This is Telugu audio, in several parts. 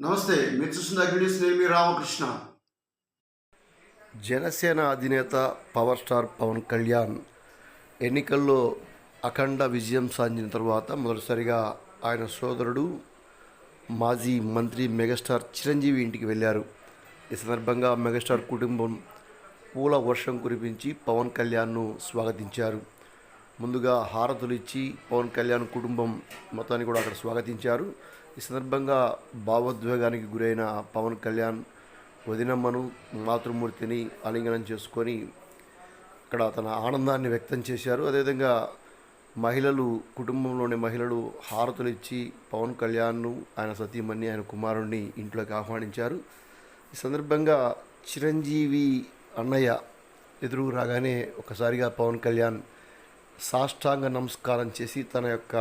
నమస్తే మీరు చూస్తున్న అగ్నిస్ నేను మీ రామకృష్ణ. జనసేన అధినేత పవర్ స్టార్ పవన్ కళ్యాణ్ ఎన్నికల్లో అఖండ విజయం సాధించిన తర్వాత మొదటిసారిగా ఆయన సోదరుడు మాజీ మంత్రి మెగాస్టార్ చిరంజీవి ఇంటికి వెళ్ళారు. ఈ సందర్భంగా మెగాస్టార్ కుటుంబం పూల వర్షం కురిపించి పవన్ కళ్యాణ్ను స్వాగతించారు. ముందుగా హారతులు ఇచ్చి పవన్ కళ్యాణ్ కుటుంబం మొత్తాన్ని కూడా అక్కడ స్వాగతించారు. ఈ సందర్భంగా భావోద్వేగానికి గురైన పవన్ కళ్యాణ్ వదినమ్మను మాతృమూర్తిని ఆలింగనం చేసుకొని అక్కడ తన ఆనందాన్ని వ్యక్తం చేశారు. అదేవిధంగా మహిళలు కుటుంబంలోని మహిళలు హారతులు ఇచ్చి పవన్ కళ్యాణ్ను ఆయన సతీమణి ఆయన కుమారుణ్ణి ఇంట్లోకి ఆహ్వానించారు. ఈ సందర్భంగా చిరంజీవి అన్నయ్య ఎదురు రాగానే ఒకసారిగా పవన్ కళ్యాణ్ సాష్టాంగ నమస్కారం చేసి తన యొక్క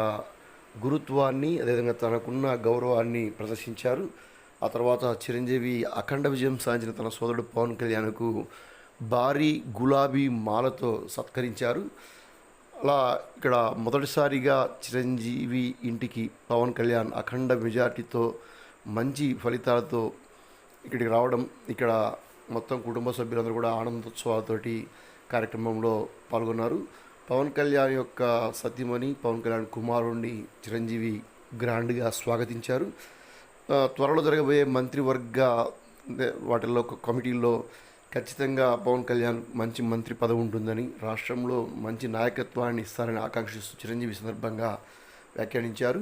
గురుత్వాన్ని అదేవిధంగా తనకున్న గౌరవాన్ని ప్రదర్శించారు. ఆ తర్వాత చిరంజీవి అఖండ విజయం సాధించిన తన సోదరుడు పవన్ కళ్యాణ్కు భారీ గులాబీ మాలతో సత్కరించారు. అలా ఇక్కడ మొదటిసారిగా చిరంజీవి ఇంటికి పవన్ కళ్యాణ్ అఖండ మెజార్టీతో మంచి ఫలితాలతో ఇక్కడికి రావడం ఇక్కడ మొత్తం కుటుంబ సభ్యులందరూ కూడా ఆనందోత్సవాలతోటి కార్యక్రమంలో పాల్గొన్నారు. పవన్ కళ్యాణ్ యొక్క సతీమణి పవన్ కళ్యాణ్ కుమారుణ్ణి చిరంజీవి గ్రాండ్గా స్వాగతించారు. త్వరలో జరగబోయే మంత్రివర్గ వాటిల్లో ఒక కమిటీల్లో ఖచ్చితంగా పవన్ కళ్యాణ్ మంచి మంత్రి పదవి ఉంటుందని రాష్ట్రంలో మంచి నాయకత్వాన్ని ఇస్తారని ఆకాంక్షిస్తూ చిరంజీవి సందర్భంగా వ్యాఖ్యానించారు.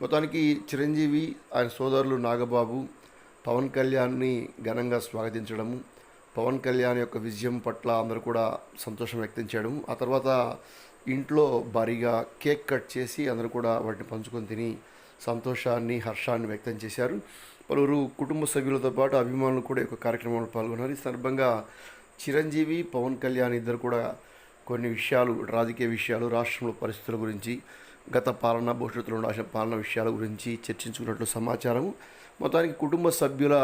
మొత్తానికి చిరంజీవి ఆయన సోదరులు నాగబాబు పవన్ కళ్యాణ్ని ఘనంగా స్వాగతించడము పవన్ కళ్యాణ్ యొక్క విజయం పట్ల అందరూ కూడా సంతోషం వ్యక్తం చేయడం ఆ తర్వాత ఇంట్లో భారీగా కేక్ కట్ చేసి అందరూ కూడా వాటిని పంచుకొని తిని సంతోషాన్ని హర్షాన్ని వ్యక్తం చేశారు. పలువురు కుటుంబ సభ్యులతో పాటు అభిమానులు కూడా ఈ కార్యక్రమంలో పాల్గొన్నారు. ఈ సందర్భంగా చిరంజీవి పవన్ కళ్యాణ్ ఇద్దరు కూడా కొన్ని విషయాలు రాజకీయ విషయాలు రాష్ట్రంలో పరిస్థితుల గురించి గత పాలన భవిష్యత్తులో ఉండాల్సిన పాలన విషయాల గురించి చర్చించుకున్నట్లు సమాచారం మొత్తానికి కుటుంబ సభ్యుల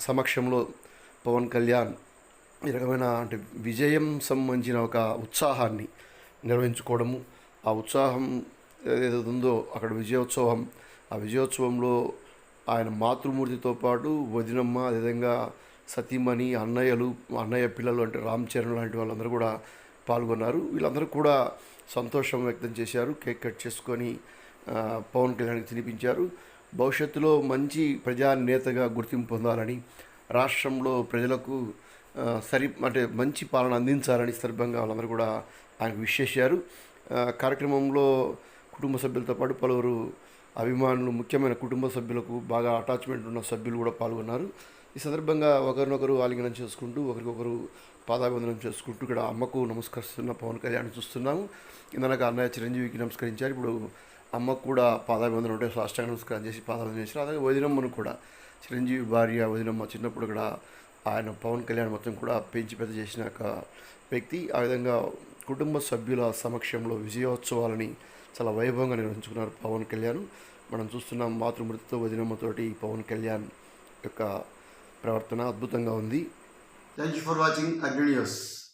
సమక్షంలో పవన్ కళ్యాణ్ ఈ రకమైన అంటే విజయం సంబంధించిన ఒక ఉత్సాహాన్ని నిర్వహించుకోవడము. ఆ ఉత్సాహం ఏదైతే ఉందో అక్కడ విజయోత్సవం ఆ విజయోత్సవంలో ఆయన మాతృమూర్తితో పాటు వదినమ్మ అదేవిధంగా సతీమణి అన్నయ్యలు అన్నయ్య పిల్లలు అంటే రామ్ చరణ్ లాంటి వాళ్ళందరూ కూడా పాల్గొన్నారు. వీళ్ళందరూ కూడా సంతోషం వ్యక్తం చేశారు. కేక్ కట్ చేసుకొని పవన్ కళ్యాణ్కి తినిపించారు. భవిష్యత్తులో మంచి ప్రజానేతగా గుర్తింపు పొందాలని రాష్ట్రంలో ప్రజలకు సరి అంటే మంచి పాలన అందించాలని సందర్భంగా వాళ్ళందరూ కూడా ఆయనకు విష్ చేశారు. కార్యక్రమంలో కుటుంబ సభ్యులతో పాటు పలువురు అభిమానులు ముఖ్యమైన కుటుంబ సభ్యులకు బాగా అటాచ్మెంట్ ఉన్న సభ్యులు కూడా పాల్గొన్నారు. ఈ సందర్భంగా ఒకరినొకరు ఆలింగనం చేసుకుంటూ ఒకరికొకరు పాదాభివందనం చేసుకుంటూ ఇక్కడ అమ్మకు నమస్కరిస్తున్న పవన్ కళ్యాణ్ చూస్తున్నాము. ఇందాక అన్నయ్య చిరంజీవికి నమస్కరించారు. ఇప్పుడు అమ్మకు కూడా పాదాభివందనం ఉంటే సాష్టాంగ నమస్కారం చేసి పాదాభివందనం చేశారు. అలాగే వదినమ్మను కూడా చిరంజీవి భార్య వదినమ్మ చిన్నప్పుడు కూడా ఆయన పవన్ కళ్యాణ్ మొత్తం కూడా పెంచి పెద్ద చేసిన ఒక వ్యక్తి. ఆ విధంగా కుటుంబ సభ్యుల సమక్షంలో విజయోత్సవాలని చాలా వైభవంగా నిర్వహించుకున్నారు పవన్ కళ్యాణ్. మనం చూస్తున్నాం మాతృమృతితో వదినమ్మతోటి పవన్ కళ్యాణ్ యొక్క ప్రవర్తన అద్భుతంగా ఉంది. Thank you for watching Agni news